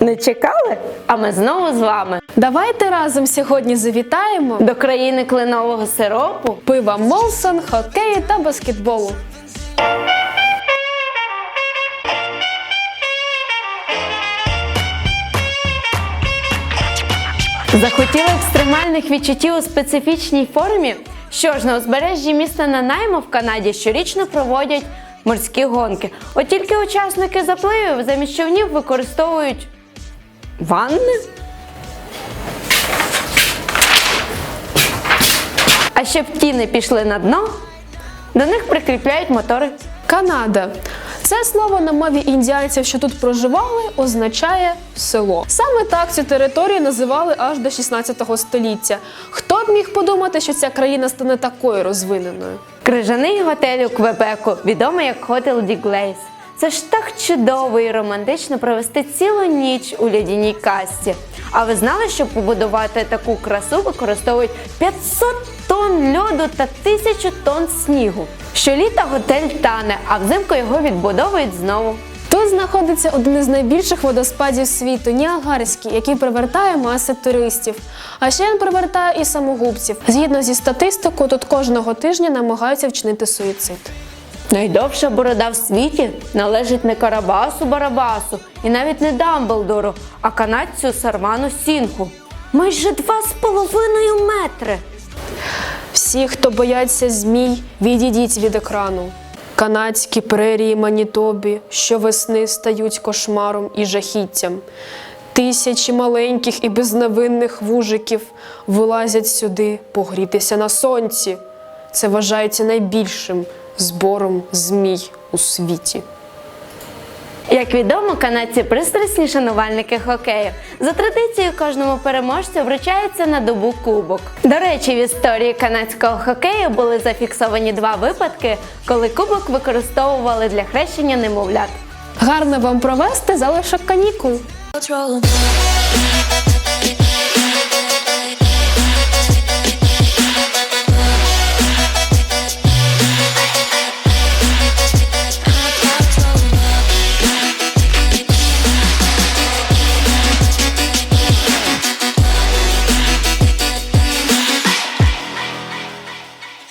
Не чекали? А ми знову з вами Давайте разом сьогодні завітаємо до країни кленового сиропу. пива Молсон, хокею та баскетболу. Захотіли екстремальних відчуттів у специфічній формі? Що ж, на узбережжі міста Нанаймо в Канаді щорічно проводять морські гонки. От тільки учасники запливів замість човнів використовують ванни. А щоб ті не пішли на дно, до них прикріпляють мотори. Канада. Це слово на мові індіанців, що тут проживали, означає село. Саме так цю територію називали аж до 16 століття. Хто б міг подумати, що ця країна стане такою розвиненою? Крижаний готель у Квебеку, відомий як Хотел Ді Глейс. Це ж так чудово і романтично провести цілу ніч у льодяній касті. А ви знали, що побудувати таку красу використовують 500 тонн льоду та 1000 тонн снігу. Щоліта готель тане, а взимку його відбудовують знову. Тут знаходиться один із найбільших водоспадів світу Ніагарський, який привертає маси туристів. А ще він привертає і самогубців. Згідно зі статистикою, тут кожного тижня намагаються вчинити суїцид. Найдовша борода в світі належить не Карабасу Барабасу і навіть не Дамблдору, а канадцю Сарвану Сінху. Майже два з половиною метри. Всі, хто бояться змій, відійдіть від екрану. Канадські прерії Манітобі щовесни стають кошмаром і жахіттям. Тисячі маленьких і безневинних вужиків вилазять сюди погрітися на сонці. Це вважається найбільшим збором змій у світі. Як відомо, канадці пристрасні шанувальники хокею. За традицією кожному переможцю вручається на добу кубок. До речі, в історії канадського хокею були зафіксовані два випадки, коли кубок використовували для хрещення немовлят. Гарно вам провести залишок канікул. Control.